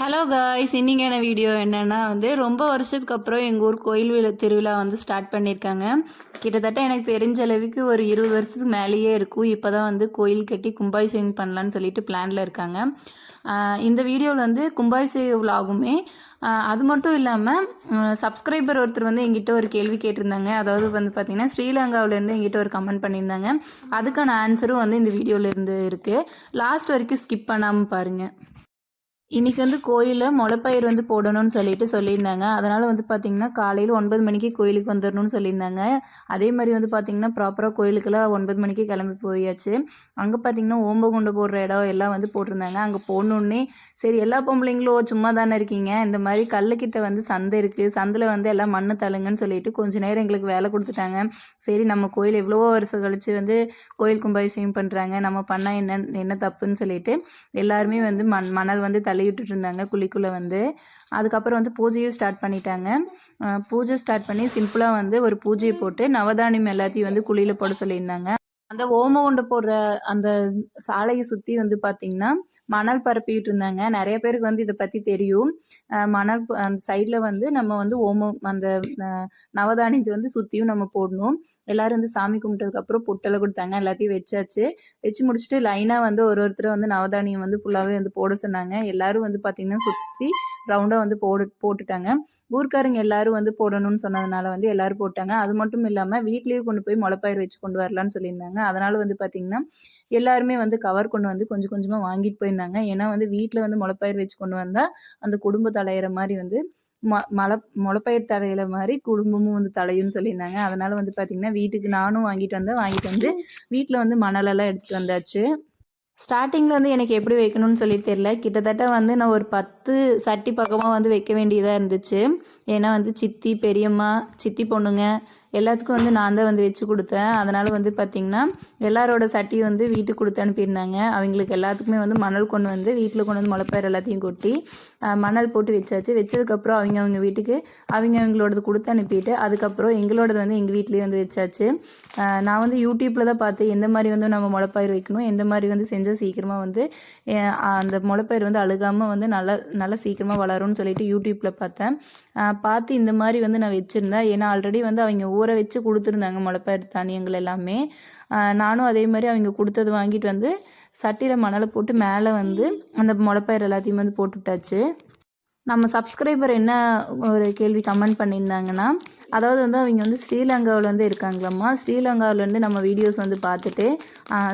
Hello guys இன்னைக்கான video என்னென்னா வந்து ரொம்ப வருஷத்துக்கு அப்புறம் எங்கள் ஊர் கோயில் விழா திருவிழா வந்து ஸ்டார்ட் பண்ணியிருக்காங்க கிட்டத்தட்ட எனக்கு தெரிஞ்ச அளவுக்கு ஒரு இருபது வருஷத்துக்கு மேலேயே இருக்கும். இப்போ தான் வந்து கோயில் கட்டி கும்பாபிஷேகம் பண்ணலான்னு சொல்லிட்டு பிளானில் இருக்காங்க. இந்த வீடியோவில் வந்து கும்பாபிஷேக விழாகுமே அது மட்டும் இல்லாமல் சப்ஸ்கிரைபர் ஒருத்தர் வந்து எங்கிட்ட ஒரு கேள்வி கேட்டிருந்தாங்க. அதாவது வந்து பார்த்திங்கன்னா ஸ்ரீலங்காவிலேருந்து எங்கிட்ட ஒரு கமெண்ட் பண்ணியிருந்தாங்க. அதுக்கான ஆன்சரும் வந்து இந்த வீடியோவில் இருந்து இருக்குது லாஸ்ட் வரைக்கும் ஸ்கிப் பண்ணாமல் பாருங்கள் இன்னைக்கு வந்து கோயிலில் முளைப்பயிர் வந்து போடணும்னு சொல்லிட்டு சொல்லியிருந்தாங்க. அதனால் வந்து பார்த்திங்கன்னா காலையில் ஒன்பது மணிக்கு கோயிலுக்கு வந்துடணும்னு சொல்லியிருந்தாங்க. அதே மாதிரி வந்து பார்த்திங்கன்னா ப்ராப்பராக கோயிலுக்கெல்லாம் ஒன்பது மணிக்கு கிளம்பி போயாச்சு. அங்கே பார்த்திங்கன்னா ஓம்பகுண்டு போடுற இடம் எல்லாம் வந்து போட்டிருந்தாங்க. அங்கே போகணுன்னே சரி எல்லா பொம்பளைங்களும் சும்மா தானே இருக்கீங்க? இந்த மாதிரி கல்லுக்கிட்ட வந்து சந்தை இருக்குது சந்தில் வந்து எல்லாம் மண்ணு தள்ளுங்கன்னு சொல்லிட்டு கொஞ்ச நேரம் எங்களுக்கு வேலை கொடுத்துட்டாங்க. சரி நம்ம கோயில் எவ்வளவோ வருஷம் கழிச்சு வந்து கோயில் கும்பாபிஷேகம் பண்ணுறாங்க நம்ம பண்ணால் என்ன என்ன தப்புன்னு சொல்லிட்டு எல்லாருமே வந்து மண் மணல் வந்து தள்ளி விட்டுட்டு இருந்தாங்க குழிக்குள்ளே வந்து. அதுக்கப்புறம் வந்து பூஜையும் ஸ்டார்ட் பண்ணிட்டாங்க. பூஜை ஸ்டார்ட் பண்ணி சிம்பிளாக வந்து ஒரு பூஜையை போட்டு நவதானியம் எல்லாத்தையும் வந்து குழியில் போட சொல்லியிருந்தாங்க. அந்த ஓமகுண்டை போடுற அந்த சாலையை சுற்றி வந்து பார்த்திங்கன்னா மணல் பரப்பிட்டு இருந்தாங்க. நிறைய பேருக்கு வந்து இதை பற்றி தெரியும். மணல் அந்த சைடில் வந்து நம்ம வந்து ஓமம் அந்த நவதானியத்தை வந்து சுற்றியும் நம்ம போடணும். எல்லாரும் வந்து சாமி கும்பிட்டதுக்கப்புறம் பொட்டெல்லாம் கொடுத்தாங்க. எல்லாத்தையும் வச்சாச்சு. வச்சு முடிச்சுட்டு லைனாக வந்து ஒரு ஒருத்தர் வந்து நவதானியம் வந்து ஃபுல்லாகவே வந்து போட சொன்னாங்க. எல்லாரும் வந்து பார்த்திங்கன்னா சுற்றி ரவுண்டாக வந்து போடு போட்டுட்டாங்க. ஊர்க்காரங்க எல்லாரும் வந்து போடணும்னு சொன்னதுனால வந்து எல்லாரும் போட்டாங்க. அது மட்டும் இல்லாமல் வீட்லேயே கொண்டு போய் முளைப்பயிர் வச்சு கொண்டு வரலான்னு சொல்லியிருந்தாங்க. அதனால் வந்து பார்த்திங்கன்னா எல்லாருமே வந்து கவர் கொண்டு வந்து கொஞ்சம் கொஞ்சமாக வாங்கிட்டு போயிருந்தாங்க. ஏன்னா வந்து வீட்டில் வந்து முளைப்பயிர் வச்சு கொண்டு வந்தால் அந்த குடும்ப தலையிற மாதிரி வந்து ம மலை முளைப்பயிர் தலையில மாதிரி குடும்பமும் வந்து தலையும்னு சொல்லியிருந்தாங்க. அதனால் வந்து பார்த்திங்கன்னா வீட்டுக்கு நானும் வாங்கிட்டு வந்தேன். வாங்கிட்டு வந்து வீட்டில் வந்து மணலெல்லாம் எடுத்துகிட்டு வந்தாச்சு. ஸ்டார்டிங்கில் வந்து எனக்கு எப்படி வைக்கணும்னு சொல்லி தெரில கிட்டத்தட்ட வந்து நான் ஒரு பத்து சட்டி பக்கமாக வந்து வைக்க வேண்டியதாக இருந்துச்சு. ஏன்னா வந்து சித்தி பெரியம்மா சித்தி பொண்ணுங்க எல்லாத்துக்கும் வந்து நான் தான் வந்து வச்சு கொடுத்தேன். அதனால் வந்து பார்த்திங்கன்னா எல்லாரோட சட்டி வந்து வீட்டுக்கு கொடுத்து அனுப்பியிருந்தாங்க. அவங்களுக்கு எல்லாத்துக்குமே வந்து மணல் கொண்டு வந்து வீட்டில் கொண்டு வந்து முளைப்பயிர் எல்லாத்தையும் கொட்டி மணல் போட்டு வச்சாச்சு. வச்சதுக்கப்புறம் அவங்க அவங்க வீட்டுக்கு அவங்க அவங்களோடது கொடுத்து அனுப்பிட்டு அதுக்கப்புறம் எங்களோடது வந்து எங்கள் வீட்லேயே வந்து வச்சாச்சு. நான் வந்து யூடியூப்பில் தான் பார்த்து எந்த மாதிரி வந்து நம்ம முளைப்பயிர் வைக்கணும் எந்த மாதிரி வந்து செஞ்சால் சீக்கிரமாக வந்து அந்த முளைப்பயிர் வந்து அழுகாமல் வந்து நல்லா நல்லா சீக்கிரமாக வளரும்னு சொல்லிட்டு யூடியூப்பில் பார்த்தேன். பார்த்து இந்த மாதிரி வந்து நான் வச்சுருந்தேன். ஏன்னா ஆல்ரெடி வந்து அவங்க ஊற வச்சு கொடுத்துருந்தாங்க முளைப்பயிர் தானியங்கள் எல்லாமே. நானும் அதே மாதிரி அவங்க கொடுத்தது வாங்கிட்டு வந்து சட்டியில் மணலை போட்டு மேலே வந்து அந்த முளைப்பயிர் எல்லாத்தையும் வந்து போட்டு விட்டாச்சு நம்ம சப்ஸ்கிரைபர் என்ன ஒரு கேள்வி கமெண்ட் பண்ணியிருந்தாங்கன்னா அதாவது வந்து அவங்க வந்து ஸ்ரீலங்காவில் வந்து இருக்காங்களாம்மா? ஸ்ரீலங்காவிலேருந்து நம்ம வீடியோஸ் வந்து பார்த்துட்டு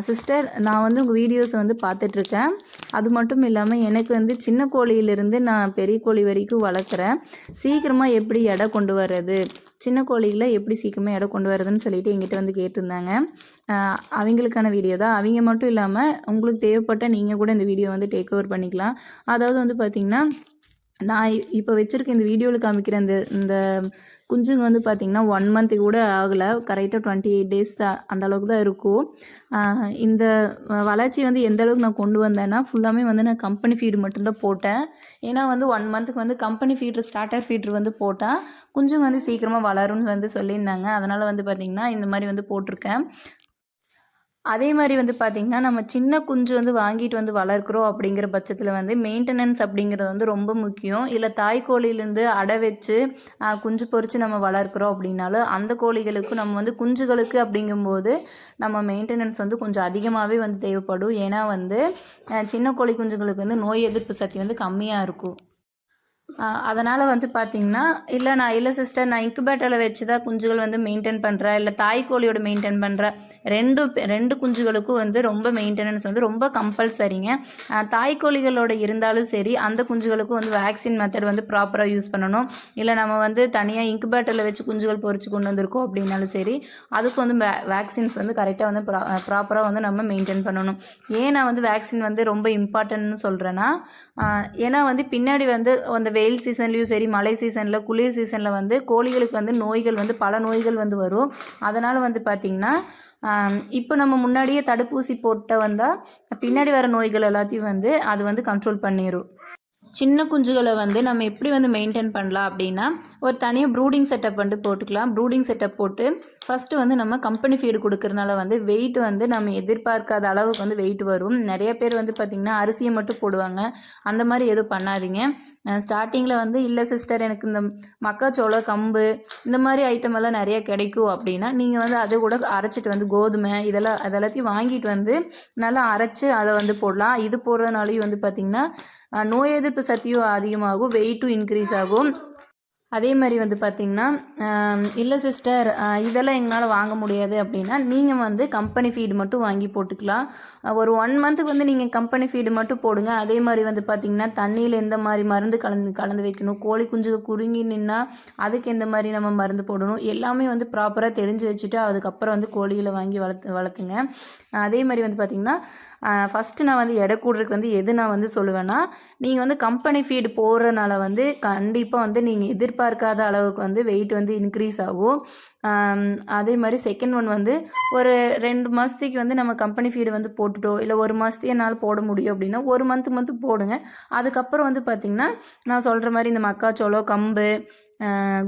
சிஸ்டர் நான் வந்து உங்கள் வீடியோஸை வந்து பார்த்துட்ருக்கேன் அது மட்டும் இல்லாமல் எனக்கு வந்து சின்ன கோழியிலேருந்து நான் பெரிய கோழி வரைக்கும் வளர்க்குறேன். சீக்கிரமாக எப்படி எடை கொண்டு வர்றது? சின்ன கோழிகளை எப்படி சீக்கிரமாக இடம் கொண்டு வரதுன்னு சொல்லிட்டு எங்கிட்ட வந்து கேட்டிருந்தாங்க. அவங்களுக்கான வீடியோ தான். அவங்க மட்டும் இல்லாமல் உங்களுக்கு தேவைப்பட்ட நீங்கள் கூட இந்த வீடியோ வந்து டேக் ஓவர் பண்ணிக்கலாம். அதாவது வந்து பார்த்திங்கன்னா நான் இப்போ வச்சுருக்க இந்த வீடியோவில் காமிக்கிற இந்த இந்த குஞ்சுங்க வந்து பார்த்திங்கன்னா ஒன் மந்த் கூட ஆகலை. கரெக்டாக டுவெண்ட்டி எயிட் டேஸ் தான் அந்தளவுக்கு தான் இருக்கும் இந்த வளர்ச்சி வந்து எந்த அளவுக்கு நான் கொண்டு வந்தேன்னா ஃபுல்லாமே வந்து நான் கம்பெனி ஃபீடு மட்டும்தான் போட்டேன். ஏன்னா வந்து ஒன் மந்த்துக்கு வந்து கம்பெனி ஃபீட்ரு ஸ்டார்டர் ஃபீட்ரு வந்து போட்டால் குஞ்சுங்க வந்து சீக்கிரமாக வளரும்னு வந்து சொல்லியிருந்தாங்க. அதனால் வந்து பார்த்திங்கன்னா இந்த மாதிரி வந்து போட்டிருக்கேன். அதே மாதிரி வந்து பார்த்திங்கன்னா நம்ம சின்ன குஞ்சு வந்து வாங்கிட்டு வந்து வளர்க்குறோம் அப்படிங்கிற பட்சத்தில் வந்து மெயின்டெனன்ஸ் அப்படிங்கிறது வந்து ரொம்ப முக்கியம். இல்லை தாய் கோழிலேருந்து அடை வச்சு குஞ்சு பொறிச்சு நம்ம வளர்க்குறோம் அப்படின்னாலும் அந்த கோழிகளுக்கு நம்ம வந்து குஞ்சுகளுக்கு அப்படிங்கும்போது நம்ம மெயின்டெனன்ஸ் வந்து கொஞ்சம் அதிகமாகவே வந்து தேவைப்படும். ஏன்னா வந்து சின்ன கோழி குஞ்சுகளுக்கு வந்து நோய் எதிர்ப்பு சக்தி வந்து கம்மியாக இருக்கும். அதனால் வந்து பார்த்திங்கன்னா இல்லை நான் இல்லை சிஸ்டர் நான் இன்குபேட்டரில் வச்சு தான் குஞ்சுகள் வந்து மெயின்டைன் பண்ணுறேன் இல்லை தாய் கோழியோட மெயின்டைன் பண்ணுறேன் ரெண்டு ரெண்டு குஞ்சுகளுக்கும் வந்து ரொம்ப மெயின்டெனன்ஸ் வந்து ரொம்ப கம்பல்சரிங்க தாய் கோழிகளோட இருந்தாலும் சரி அந்த குஞ்சுகளுக்கும் வந்து வேக்சின் மெத்தட் வந்து ப்ராப்பராக யூஸ் பண்ணணும். இல்லை நம்ம வந்து தனியாக இன்குபேட்டரில் வச்சு குஞ்சுகள் பொறிச்சு கொண்டு வந்திருக்கோம் அப்படின்னாலும் சரி அதுக்கு வந்து வேக்சின்ஸ் வந்து கரெக்டாக வந்து ப்ரா ப்ராப்பராக வந்து நம்ம மெயின்டைன் பண்ணணும். ஏன் நான் வந்து வேக்சின் வந்து ரொம்ப இம்பார்ட்டன்ட்னு சொல்கிறேன்னா ஏன்னா வந்து பின்னாடி வந்து அந்த வெயில் சீசன்லேயும் சரி மழை சீசனில் குளிர் சீசனில் வந்து கோழிகளுக்கு வந்து நோய்கள் வந்து பல நோய்கள் வந்து வரும். அதனால் வந்து பார்த்திங்கன்னா இப்போ நம்ம முன்னாடியே தடுப்பூசி போட்ட வந்தால் பின்னாடி வர நோய்கள் எல்லாத்தையும் வந்து அது வந்து கண்ட்ரோல் பண்ணிடும் சின்ன குஞ்சுகளை வந்து நம்ம எப்படி வந்து மெயின்டைன் பண்ணலாம் அப்படின்னா ஒரு தனியாக ப்ரூடிங் செட்டப் வந்து போட்டுக்கலாம். ப்ரூடிங் செட்டப் போட்டு ஃபஸ்ட்டு வந்து நம்ம கம்பெனி ஃபீடு கொடுக்கறனால வந்து வெயிட் வந்து நம்ம எதிர்பார்க்காத அளவுக்கு வந்து வெயிட் வரும். நிறைய பேர் வந்து பார்த்திங்கன்னா அரிசியை மட்டும் போடுவாங்க. அந்த மாதிரி எதுவும் பண்ணாதீங்க. ஸ்டார்டிங்கில் வந்து இல்லை சிஸ்டர் எனக்கு இந்த மக்காச்சோளம் கம்பு இந்த மாதிரி ஐட்டம் எல்லாம் நிறைய கிடைக்கும் அப்படின்னா நீங்கள் வந்து அதை கூட அரைச்சிட்டு வந்து கோதுமை இதெல்லாம் அதெல்லாத்தையும் வாங்கிட்டு வந்து நல்லா அரைச்சி அதை வந்து போடலாம். இது போடுறதுனாலையும் வந்து பார்த்திங்கன்னா நோய் எதிர்ப்பு சக்தியும் அதிகமாகும் வெயிட்டும் இன்க்ரீஸ் ஆகும். அதே மாதிரி வந்து பார்த்திங்கன்னா இல்லை சிஸ்டர் இதெல்லாம் எங்களால் வாங்க முடியாது அப்படின்னா நீங்கள் வந்து கம்பெனி ஃபீடு மட்டும் வாங்கி போட்டுக்கலாம். ஒரு ஒன் மந்த்துக்கு வந்து நீங்கள் கம்பெனி ஃபீடு மட்டும் போடுங்க. அதே மாதிரி வந்து பார்த்திங்கன்னா தண்ணியில் எந்த மாதிரி மருந்து கலந்து கலந்து வைக்கணும் கோழி குஞ்சுக்கு குறுங்கி நின்னா அதுக்கு எந்த மாதிரி நம்ம மருந்து போடணும் எல்லாமே வந்து ப்ராப்பராக தெரிஞ்சு வச்சுட்டு அதுக்கப்புறம் வந்து கோழிகளை வாங்கி வளர்த்து வளர்த்துங்க. அதே மாதிரி வந்து பார்த்திங்கன்னா ஃபஸ்ட்டு நான் வந்து எடை கூடுறதுக்கு வந்து எது நான் வந்து சொல்லுவேன்னா நீங்கள் வந்து கம்பெனி ஃபீடு போடுறதுனால வந்து கண்டிப்பாக வந்து நீங்கள் எதிர்பார்க்காத அளவுக்கு வந்து வெயிட் வந்து இன்க்ரீஸ் ஆகும். அதே மாதிரி செகண்ட் ஒன் வந்து ஒரு ரெண்டு மாதத்துக்கு வந்து நம்ம கம்பெனி ஃபீடு வந்து போட்டுட்டோம் இல்லை ஒரு மாதத்துக்கு என்னால் போட முடியும் அப்படின்னா ஒரு மந்த்து மந்த்து போடுங்க. அதுக்கப்புறம் வந்து பார்த்திங்கன்னா நான் சொல்கிற மாதிரி இந்த மக்காச்சோளம் கம்பு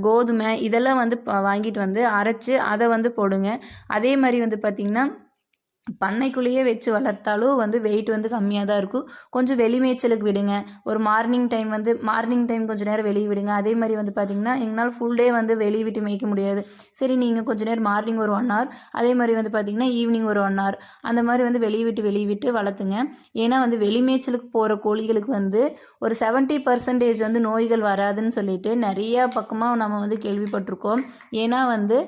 கோதுமை இதெல்லாம் வந்து ப- வாங்கிட்டு வந்து அரைச்சி அதை வந்து போடுங்க. அதே மாதிரி வந்து பார்த்திங்கன்னா பண்ணைக்குள்ளேயே வச்சு வளர்த்தாலும் வந்து வெயிட் வந்து கம்மியாக தான் இருக்கும். கொஞ்சம் வெளி மேய்ச்சலுக்கு விடுங்க. ஒரு மார்னிங் டைம் வந்து மார்னிங் டைம் கொஞ்சம் நேரம் வெளியே விடுங்க. அதே மாதிரி வந்து பார்த்திங்கன்னா எங்களால் ஃபுல் டே வந்து வெளியே விட்டு மேய்க்க முடியாது. சரி நீங்கள் கொஞ்சம் நேரம் மார்னிங் ஒரு ஒன் ஹவர் அதே மாதிரி வந்து பார்த்திங்கன்னா ஈவினிங் ஒரு ஒன் ஹவர் அந்த மாதிரி வந்து வெளியே விட்டு வெளியே விட்டு வளர்த்துங்க. ஏன்னா வந்து வெளி மேய்ச்சலுக்கு போகிற கோழிகளுக்கு வந்து ஒரு செவன்ட்டி பர்சன்டேஜ் வந்து நோய்கள் வராதுன்னு சொல்லிட்டு நிறையா பக்கமாக நம்ம வந்து கேள்விப்பட்டிருக்கோம். ஏன்னா வந்து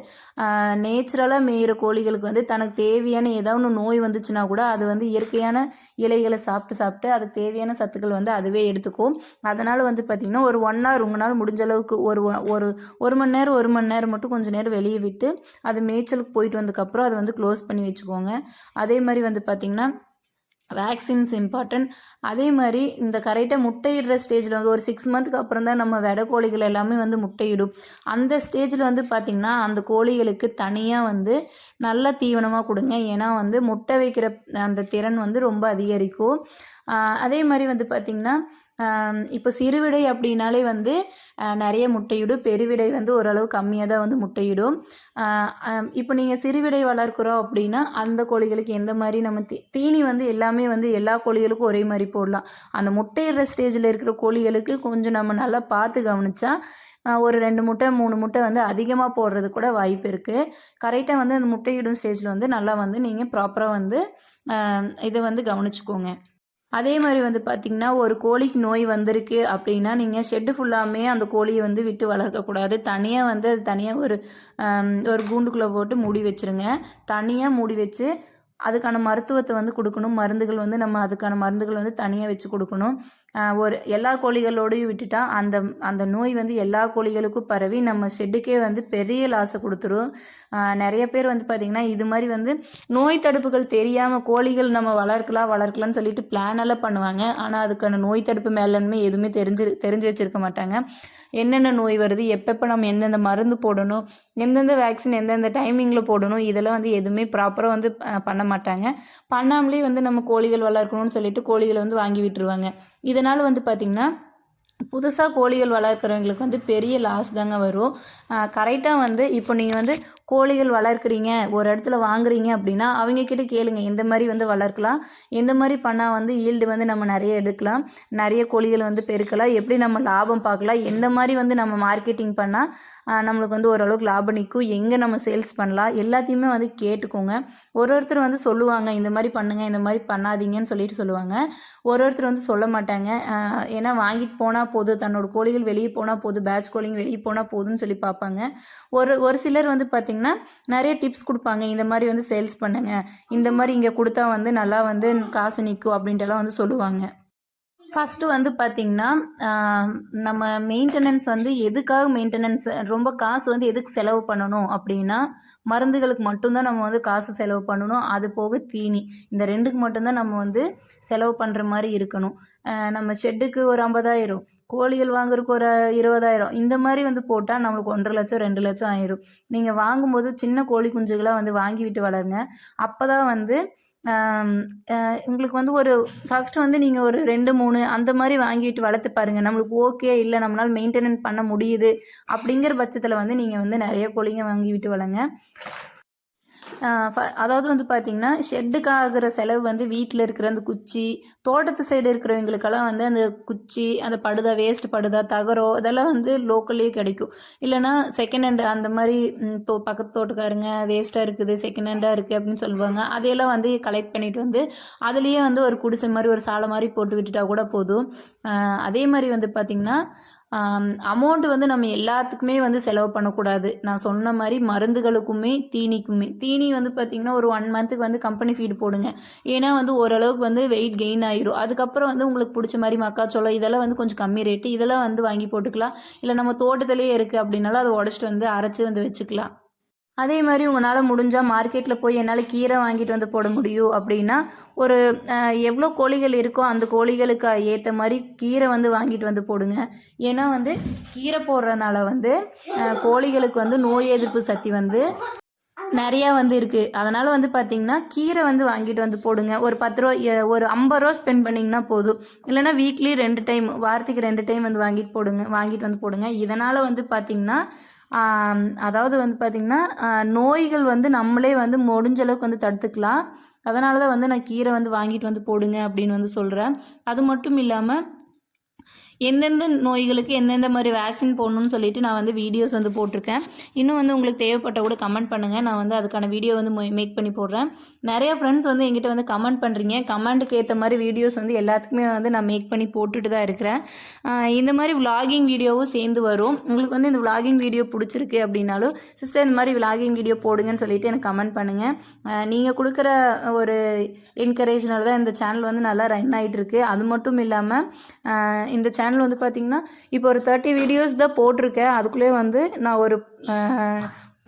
நேச்சுரலாக மேயிற கோழிகளுக்கு வந்து தனக்கு தேவையான ஏதாவது ஒன்று நோய் வந்துச்சுன்னா கூட அது வந்து இயற்கையான இலைகளை சாப்பிட்டு சாப்பிட்டு அதுக்கு தேவையான சத்துக்கள் வந்து அதுவே எடுத்துக்கும். அதனால் வந்து பார்த்திங்கன்னா ஒரு ஒன் ஹவர் உங்களால் முடிஞ்ச அளவுக்கு ஒரு ஒ- ஒரு ஒரு மணி நேரம் ஒரு மணி நேரம் மட்டும் கொஞ்சம் நேரம் வெளியே விட்டு அது மேய்ச்சலுக்கு போயிட்டு வந்ததுக்கப்புறம் அதை வந்து க்ளோஸ் பண்ணி வச்சுக்கோங்க. அதே மாதிரி வந்து பார்த்திங்கன்னா வேக்சின்ஸ் இம்பார்ட்டன்ட் அதே மாதிரி இந்த கரெக்டாக முட்டையிடுற ஸ்டேஜில் வந்து ஒரு சிக்ஸ் மந்த்துக்கு அப்புறம் தான் நம்ம வெடை கோழிகள் எல்லாமே வந்து முட்டையிடும். அந்த ஸ்டேஜில் வந்து பார்த்திங்கன்னா அந்த கோழிகளுக்கு தனியாக வந்து நல்ல தீவனமாக கொடுங்க. ஏன்னா வந்து முட்டை வைக்கிற அந்த திறன் வந்து ரொம்ப அதிகரிக்கும். அதே மாதிரி வந்து பார்த்திங்கன்னா இப்போ சிறுவிடை அப்படின்னாலே வந்து நிறைய முட்டையிடும். பெருவிடை வந்து ஓரளவு கம்மியாக தான் வந்து முட்டையிடும். இப்போ நீங்கள் சிறுவிடை வளர்க்குறோம் அப்படின்னா அந்த கோழிகளுக்கு எந்த மாதிரி நம்ம தீ தீனி வந்து எல்லாமே வந்து எல்லா கோழிகளுக்கும் ஒரே மாதிரி போடலாம். அந்த முட்டையிடுற ஸ்டேஜில் இருக்கிற கோழிகளுக்கு கொஞ்சம் நம்ம நல்லா பார்த்து கவனிச்சா ஒரு ரெண்டு முட்டை மூணு முட்டை வந்து அதிகமாக போடுறது கூட வாய்ப்பு இருக்குது கரெக்டாக வந்து அந்த முட்டையிடும் ஸ்டேஜில் வந்து நல்லா வந்து நீங்கள் ப்ராப்பராக வந்து இதை வந்து கவனிச்சுக்கோங்க. அதே மாதிரி வந்து பார்த்திங்கன்னா ஒரு கோழிக்கு நோய் வந்திருக்கு அப்படின்னா நீங்கள் ஷெட்டு ஃபுல்லாமே அந்த கோழியை வந்து விட்டு வளர்க்கக்கூடாது தனியாக வந்து அது தனியாக ஒரு ஒரு கூண்டுக்குள்ளே போட்டு மூடி வச்சுருங்க. தனியாக மூடி வச்சு அதுக்கான மருத்துவத்தை வந்து கொடுக்கணும். மருந்துகள் வந்து நம்ம அதுக்கான மருந்துகள் வந்து தனியாக வச்சு கொடுக்கணும். ஒரு எல்லா கோழிகளோடையும் விட்டுட்டா அந்த அந்த நோய் வந்து எல்லா கோழிகளுக்கும் பரவி நம்ம ஷெட்டுக்கே வந்து பெரிய லாஸை கொடுத்துரும். நிறைய பேர் வந்து பார்த்திங்கன்னா இது மாதிரி வந்து நோய் தடுப்புகள் தெரியாமல் கோழிகள் நம்ம வளர்க்கலாம் வளர்க்கலாம்னு சொல்லிட்டு பிளான் எல்லாம் பண்ணுவாங்க. ஆனால் அதுக்கான நோய் தடுப்பு மேலாண்மை எதுவுமே தெரிஞ்சு தெரிஞ்சு வச்சுருக்க மாட்டாங்க. என்னென்ன நோய் வருது எப்பப்போ நம்ம எந்தெந்த மருந்து போடணும் எந்தெந்த வேக்சின் எந்தெந்த டைமிங்கில் போடணும் இதெல்லாம் வந்து எதுவுமே ப்ராப்பராக வந்து பண்ண மாட்டாங்க. பண்ணாமலே வந்து நம்ம கோழிகள் வளர்க்கணும்னு சொல்லிட்டு கோழிகளை வந்து வாங்கி விட்டுருவாங்க. இதனால் வந்து பார்த்திங்கன்னா புதுசாக கோழிகள் வளர்க்குறவங்களுக்கு வந்து பெரிய லாஸ் தாங்க வரும். கரெக்டாக வந்து இப்போ நீங்கள் வந்து கோழிகள் வளர்க்குறீங்க ஒரு இடத்துல வாங்குறீங்க அப்படின்னா அவங்க கிட்ட கேளுங்க. எந்த மாதிரி வந்து வளர்க்கலாம். எந்த மாதிரி பண்ணால் வந்து ஈல்டு வந்து நம்ம நிறைய எடுக்கலாம். நிறைய கோழிகள் வந்து பெருக்கலாம். எப்படி நம்ம லாபம் பார்க்கலாம்? எந்த மாதிரி வந்து நம்ம மார்க்கெட்டிங் பண்ணால் நம்மளுக்கு வந்து ஓரளவுக்கு லாபம் நிற்கும். எங்கே நம்ம சேல்ஸ் பண்ணலாம்? எல்லாத்தையுமே வந்து கேட்டுக்கோங்க. ஒரு ஒருத்தர் வந்து சொல்லுவாங்க இந்த மாதிரி பண்ணுங்கள் இந்த மாதிரி பண்ணாதீங்கன்னு சொல்லிட்டு சொல்லுவாங்க. ஒரு ஒருத்தர் வந்து சொல்ல மாட்டாங்க. ஏன்னா வாங்கிட்டு போனால் போதும். தன்னோட கோழிகள் வெளியே போனால் போதும். பேட்ச் கோழிங்க வெளியே போனால் போதும்னு சொல்லி பார்ப்பாங்க. ஒரு ஒரு சிலர் வந்து பார்த்திங்கன்னா நிறைய டிப்ஸ் கொடுப்பாங்க. இந்த மாதிரி வந்து சேல்ஸ் பண்ணுங்க. இந்த மாதிரி இங்கே கொடுத்தா வந்து நல்லா வந்து காசு நிற்கும் அப்படின்ட்டுலாம் வந்து சொல்லுவாங்க. ஃபஸ்ட்டு வந்து பார்த்திங்கன்னா நம்ம மெயின்டெனன்ஸ் வந்து எதுக்காக மெயின்டெனன்ஸ் ரொம்ப காசு வந்து எதுக்கு செலவு பண்ணணும் அப்படின்னா மருந்துகளுக்கு மட்டும்தான் நம்ம வந்து காசு செலவு பண்ணணும். அது போக தீனி. இந்த ரெண்டுக்கு மட்டும்தான் நம்ம வந்து செலவு பண்ணுற மாதிரி இருக்கணும். நம்ம ஷெட்டுக்கு ஒரு ஐம்பதாயிரம். கோழிகள் வாங்குறதுக்கு ஒரு இருபதாயிரம். இந்த மாதிரி வந்து போட்டால் நம்மளுக்கு ஒன்றரை லட்சம் ரெண்டு லட்சம் ஆயிரும். நீங்கள் வாங்கும்போது சின்ன கோழி குஞ்சுகளாக வந்து வாங்கி விட்டு வளருங்க. அப்போ தான் வந்து உங்களுக்கு வந்து ஒரு ஃபஸ்ட்டு வந்து நீங்கள் ஒரு ரெண்டு மூணு அந்த மாதிரி வாங்கிட்டு வளர்த்து பாருங்கள் நம்மளுக்கு ஓகே இல்லை நம்மளால் மெயின்டெனன்ஸ் பண்ண முடியுது அப்படிங்கிற பட்சத்தில் வந்து நீங்கள் வந்து நிறைய கோழிங்க வாங்கி விட்டு வளங்க அதாவது வந்து பார்த்தீங்கன்னா ஷெட்டுக்கு ஆகிற செலவு வந்து வீட்டில் இருக்கிற அந்த குச்சி தோட்டத்து சைடு இருக்கிறவங்களுக்கெல்லாம் வந்து அந்த குச்சி அந்த படுதா வேஸ்ட் படுதா தகரம் இதெல்லாம் வந்து லோக்கல்லே கிடைக்கும். இல்லைன்னா செகண்ட் ஹேண்டு அந்த மாதிரி தோ பக்கத்து தோட்டக்காரங்க வேஸ்ட்டாக இருக்குது செகண்ட் ஹேண்டாக இருக்குது அப்படின்னு சொல்லுவாங்க. அதையெல்லாம் வந்து கலெக்ட் பண்ணிட்டு வந்து அதுலேயே வந்து ஒரு குடிசை மாதிரி ஒரு சாலை மாதிரி போட்டு விட்டுட்டா கூட போதும். அதே மாதிரி வந்து பார்த்திங்கன்னா அமௌண்ட் வந்து நம்ம எல்லாத்துக்குமே வந்து செலவு பண்ணக்கூடாது. நான் சொன்ன மாதிரி மருந்துகளுக்குமே தீனிக்குமே. தீனி வந்து பார்த்திங்கன்னா ஒரு ஒன் மந்த்துக்கு வந்து கம்பெனி ஃபீடு போடுங்க. ஏன்னா வந்து ஓரளவுக்கு வந்து வெயிட் கெயின் ஆயிரும். அதுக்கப்புறம் வந்து உங்களுக்கு பிடிச்ச மாதிரி மக்காச்சோளம் இதெல்லாம் வந்து கொஞ்சம் கம்மி ரேட்டு இதெல்லாம் வந்து வாங்கி போட்டுக்கலாம். இல்லை நம்ம தோட்டத்திலேயே இருக்குது அப்படின்னாலும் அதை உடச்சிட்டு வந்து அரைச்சி வந்து வச்சுக்கலாம். அதே மாதிரி உங்களால் முடிஞ்சால் மார்க்கெட்டில் போய் என்னால் கீரை வாங்கிட்டு வந்து போட முடியும் அப்படின்னா ஒரு எவ்வளோ கோழிகள் இருக்கோ அந்த கோழிகளுக்கு ஏற்ற மாதிரி கீரை வந்து வாங்கிட்டு வந்து போடுங்க. ஏன்னா வந்து கீரை போடுறதுனால வந்து கோழிகளுக்கு வந்து நோய் எதிர்ப்பு சக்தி வந்து நிறையா வந்து இருக்குது அதனால் வந்து பார்த்திங்கன்னா கீரை வந்து வாங்கிட்டு வந்து போடுங்க. ஒரு பத்து ரூபா ஒரு ஐம்பது ரூபா ஸ்பெண்ட் பண்ணிங்கன்னா போதும். இல்லைன்னா வீக்லி ரெண்டு டைம் வாரத்துக்கு ரெண்டு டைம் வந்து வாங்கிட்டு போடுங்க வாங்கிட்டு வந்து போடுங்க. இதனால் வந்து பார்த்திங்கன்னா அதாவது வந்து பார்த்திங்கன்னா நோய்கள் வந்து நம்மளே வந்து முடிஞ்ச அளவுக்கு வந்து தடுத்துக்கலாம். அதனால தான் வந்து நான் கீரை வந்து வாங்கிட்டு வந்து போடுங்க அப்படின்னு வந்து சொல்கிறேன் அது மட்டும் இல்லாமல் எந்தெந்த நோய்களுக்கு எந்தெந்த மாதிரி வேக்சின் போடணும்னு சொல்லிட்டு நான் வந்து வீடியோஸ் வந்து போட்டிருக்கேன். இன்னும் வந்து உங்களுக்கு தேவைப்பட்ட கூட கமெண்ட் பண்ணுங்கள் நான் வந்து அதுக்கான வீடியோ வந்து மேக் பண்ணி போடுறேன். நிறைய ஃப்ரெண்ட்ஸ் வந்து எங்கிட்ட வந்து கமெண்ட் பண்ணுறீங்க கமெண்ட்டுக்கு ஏற்ற மாதிரி வீடியோஸ் வந்து எல்லாத்துக்குமே வந்து நான் மேக் பண்ணி போட்டுட்டு தான் இருக்கிறேன். இந்த மாதிரி விலாகிங் வீடியோவும் சேர்ந்து வரும். உங்களுக்கு வந்து இந்த விலாகிங் வீடியோ பிடிச்சிருக்கு அப்படின்னாலும் சிஸ்டர் இந்த மாதிரி விலாகிங் வீடியோ போடுங்கன்னு சொல்லிட்டு எனக்கு கமெண்ட் பண்ணுங்கள் நீங்கள் கொடுக்குற ஒரு என்கரேஜ்னால தான் இந்த சேனல் வந்து நல்லா ரன் ஆகிட்டு இருக்கு. அது மட்டும் இல்லாமல் இந்த சேனல் வந்து பார்த்திங்கன்னா இப்போ ஒரு தேர்ட்டி வீடியோஸ் தான் போட்டிருக்கேன். அதுக்குள்ளே வந்து நான் ஒரு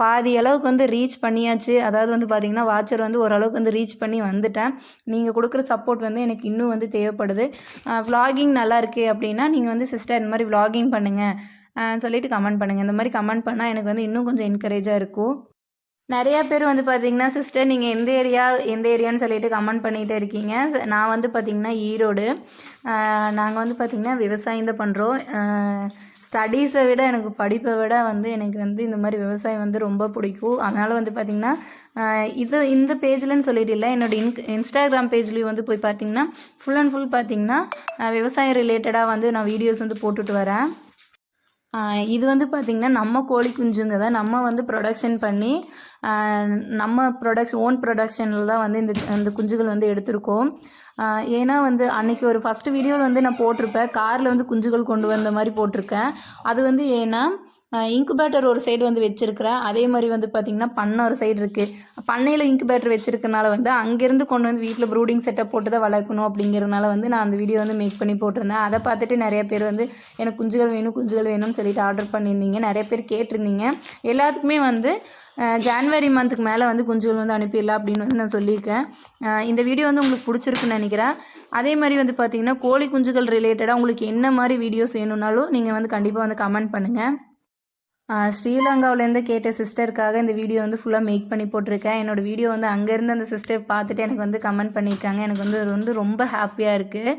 பாதி அளவுக்கு வந்து ரீச் பண்ணியாச்சு. அதாவது வந்து பார்த்திங்கன்னா வாட்சர் வந்து ஓரளவுக்கு வந்து ரீச் பண்ணி வந்துட்டேன். நீங்கள் கொடுக்குற சப்போர்ட் வந்து எனக்கு இன்னும் வந்து தேவைப்படுது. விலாகிங் நல்லா இருக்குது அப்படின்னா நீங்கள் வந்து சிஸ்டர் இந்த மாதிரி விலாகிங் பண்ணுங்கள் சொல்லிட்டு கமெண்ட் பண்ணுங்கள் இந்த மாதிரி கமெண்ட் பண்ணால் எனக்கு வந்து இன்னும் கொஞ்சம் என்கரேஜாக இருக்கும். நிறையா பேர் வந்து பார்த்தீங்கன்னா சிஸ்டர் நீங்கள் எந்த ஏரியா எந்த ஏரியான்னு சொல்லிட்டு கமெண்ட் பண்ணிகிட்டே இருக்கீங்க. நான் வந்து பார்த்தீங்கன்னா ஈரோடு. நாங்கள் வந்து பார்த்திங்கன்னா விவசாயம் தான் பண்ணுறோம் ஸ்டடீஸை விட எனக்கு படிப்பை விட வந்து எனக்கு வந்து இந்த மாதிரி விவசாயம் வந்து ரொம்ப பிடிக்கும். அதனால் வந்து பார்த்திங்கன்னா இது இந்த பேஜ்லன்னு சொல்லிட்டு இல்லை என்னோடய இன் இன்ஸ்டாகிராம் பேஜ்லேயும் வந்து போய் பார்த்தீங்கன்னா ஃபுல் அண்ட் ஃபுல் பார்த்தீங்கன்னா விவசாயம் ரிலேட்டடாக வந்து நான் வீடியோஸ் வந்து போட்டுட்டு வரேன். இது வந்து பார்த்திங்கன்னா நம்ம கோழி குஞ்சுங்க தான். நம்ம வந்து ப்ரொடக்ஷன் பண்ணி நம்ம ப்ரொடக்ஷன் ஓன் ப்ரொடக்ஷனில் தான் வந்து இந்த இந்த குஞ்சுகள் வந்து எடுத்திருக்கோம். ஏன்னா வந்து அன்னைக்கு ஒரு ஃபஸ்ட்டு வீடியோவில் வந்து நான் போட்டிருப்பேன். காரில் வந்து குஞ்சுகள் கொண்டு வந்த மாதிரி போட்டிருக்கேன். அது வந்து ஏன்னா இன்குபேட்டர் ஒரு சைடு வந்து வச்சுருக்கிறேன். அதே மாதிரி வந்து பார்த்திங்கன்னா பண்ணை ஒரு சைடு இருக்குது பண்ணையில் இன்குபேட்டர் வச்சிருக்கனால வந்து அங்கேருந்து கொண்டு வந்து வீட்டில் ப்ரூடிங் செட்டப் போட்டு தான் வளர்க்கணும் அப்படிங்கிறனால வந்து நான் அந்த வீடியோ வந்து மேக் பண்ணி போட்டிருந்தேன். அதை பார்த்துட்டு நிறைய பேர் வந்து எனக்கு குஞ்சுகள் வேணும் குஞ்சுகள் வேணும்னு சொல்லிட்டு ஆர்டர் பண்ணியிருந்தீங்க. நிறைய பேர் கேட்டிருந்தீங்க. எல்லாத்துக்குமே வந்து ஜான்வரி மந்த்துக்கு மேலே வந்து குஞ்சுகள் வந்து அனுப்பிடலாம் அப்படின்னு வந்து நான் சொல்லியிருக்கேன். இந்த வீடியோ வந்து உங்களுக்கு பிடிச்சிருக்குன்னு நினைக்கிறேன். அதே மாதிரி வந்து பார்த்தீங்கன்னா கோழி குஞ்சுகள் ரிலேட்டடாக உங்களுக்கு என்ன மாதிரி வீடியோஸ் வேணும்னாலும் நீங்கள் வந்து கண்டிப்பாக வந்து கமெண்ட் பண்ணுங்கள் ஸ்ரீலங்காவிலேருந்து கேட்ட சிஸ்டருக்காக இந்த வீடியோ வந்து ஃபுல்லாக மேக் பண்ணி போட்டிருக்கேன். என்னோடய வீடியோ வந்து அங்கேருந்து அந்த சிஸ்டர் பார்த்துட்டு எனக்கு வந்து கமெண்ட் பண்ணியிருக்காங்க. எனக்கு வந்து அது வந்து ரொம்ப ஹாப்பியாக இருக்குது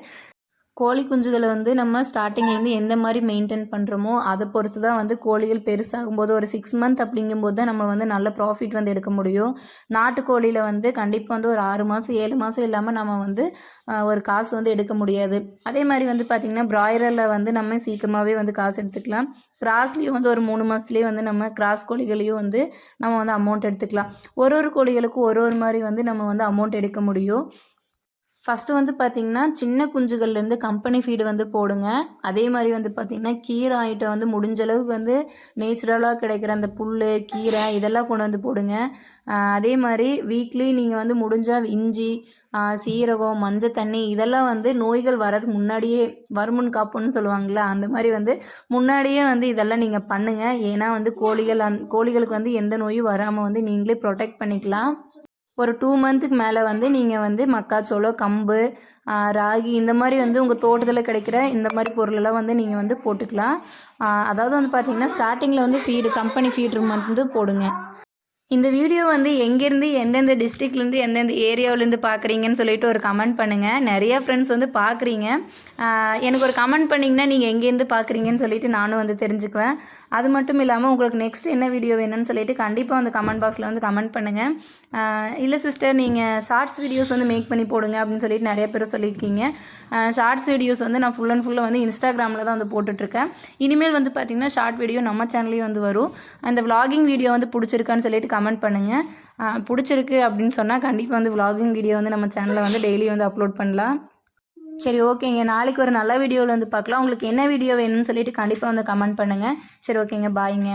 கோழி குஞ்சுகளை வந்து நம்ம ஸ்டார்டிங்லேருந்து எந்த மாதிரி மெயின்டைன் பண்ணுறோமோ அதை பொறுத்து தான் வந்து கோழிகள் பெருசாகும்போது ஒரு சிக்ஸ் மந்த் அப்படிங்கும்போது தான் நம்ம வந்து நல்ல ப்ராஃபிட் வந்து எடுக்க முடியும். நாட்டுக்கோழியில் வந்து கண்டிப்பாக வந்து ஒரு ஆறு மாதம் ஏழு மாதம் இல்லாமல் நம்ம வந்து ஒரு காசு வந்து எடுக்க முடியாது. அதே மாதிரி வந்து பார்த்திங்கன்னா பிராய்லரில் வந்து நம்ம சீக்கிரமாகவே வந்து காசு எடுத்துக்கலாம். கிராஸ்லேயும் வந்து ஒரு மூணு மாதத்துலேயே வந்து நம்ம கிராஸ் கோழிகளையும் வந்து நம்ம வந்து அமௌண்ட் எடுத்துக்கலாம். ஒரு ஒரு கோழிகளுக்கும் ஒரு ஒரு மாதிரி வந்து நம்ம வந்து அமௌண்ட் எடுக்க முடியும். ஃபஸ்ட்டு வந்து பார்த்திங்கன்னா சின்ன குஞ்சுகள்லேருந்து கம்பெனி ஃபீடு வந்து போடுங்க. அதே மாதிரி வந்து பார்த்திங்கன்னா கீரை ஐட்டம் வந்து முடிஞ்ச அளவுக்கு வந்து நேச்சுரலாக கிடைக்கிற அந்த புல் கீரை இதெல்லாம் கொண்டு வந்து போடுங்க. அதே மாதிரி வீக்லி நீங்கள் வந்து முடிஞ்சால் இஞ்சி சீரகம் மஞ்சள் தண்ணி இதெல்லாம் வந்து நோய்கள் வரதுக்கு முன்னாடியே வருமுன் காப்புன்னு சொல்லுவாங்கள்ல அந்த மாதிரி வந்து முன்னாடியே வந்து இதெல்லாம் நீங்கள் பண்ணுங்கள் ஏன்னா வந்து கோழிகள் அந் கோழிகளுக்கு வந்து எந்த நோயும் வராமல் வந்து நீங்களே ப்ரொடெக்ட் பண்ணிக்கலாம். ஒரு டூ மந்த்துக்கு மேலே வந்து நீங்கள் வந்து மக்காச்சோளம் கம்பு ராகி இந்த மாதிரி வந்து உங்கள் தோட்டத்தில் கிடைக்கிற இந்த மாதிரி பொருளெல்லாம் வந்து நீங்கள் வந்து போட்டுக்கலாம். அதாவது வந்து பார்த்தீங்கன்னா ஸ்டார்டிங்கில் வந்து ஃபீடு கம்பெனி ஃபீட்ரு வந்து போடுங்க. இந்த வீடியோ வந்து எங்கேருந்து எந்தெந்த டிஸ்ட்ரிக்ட்லேருந்து எந்தெந்த ஏரியாவிலேருந்து பார்க்குறீங்கன்னு சொல்லிட்டு ஒரு கமெண்ட் பண்ணுங்கள் நிறையா ஃப்ரெண்ட்ஸ் வந்து பார்க்குறீங்க. எனக்கு ஒரு கமெண்ட் பண்ணிங்கன்னா நீங்கள் எங்கேருந்து பார்க்குறீங்கன்னு சொல்லிட்டு நானும் வந்து தெரிஞ்சுக்குவேன். அது மட்டும் இல்லாமல் உங்களுக்கு நெக்ஸ்ட் என்ன வீடியோ வேணும்னு சொல்லிட்டு கண்டிப்பாக வந்து கமெண்ட் பாக்ஸில் வந்து கமெண்ட் பண்ணுங்கள் இல்லை சிஸ்டர் நீங்கள் ஷார்ட்ஸ் வீடியோஸ் வந்து மேக் பண்ணி போடுங்க அப்படின்னு சொல்லிட்டு நிறைய பேர் சொல்லியிருக்கீங்க. ஷார்ட்ஸ் வீடியோஸ் வந்து நான் ஃபுல் அண்ட் ஃபுல்லாக வந்து இன்ஸ்டாகிராமில் தான் வந்து போட்டுட்ருக்கேன். இனிமேல் வந்து பார்த்திங்கன்னா ஷார்ட் வீடியோ நம்ம சேனல்லையும் வந்து வரும். அந்த விலாகிங் வீடியோ வந்து பிடிச்சிருக்கான்னு சொல்லிட்டு கமெண்ட் பண்ணுங்கள் பிடிச்சிருக்கு அப்படின்னு சொன்னால் கண்டிப்பாக வந்து விலாகிங் வீடியோ வந்து நம்ம சேனலில் வந்து டெய்லி வந்து அப்லோட் பண்ணலாம். சரி ஓகேங்க. நாளைக்கு ஒரு நல்ல வீடியோவில் வந்து பார்க்கலாம். உங்களுக்கு என்ன வீடியோ வேணும்னு சொல்லிட்டு கண்டிப்பாக வந்து கமெண்ட் பண்ணுங்கள் சரி ஓகேங்க. பாய்ங்க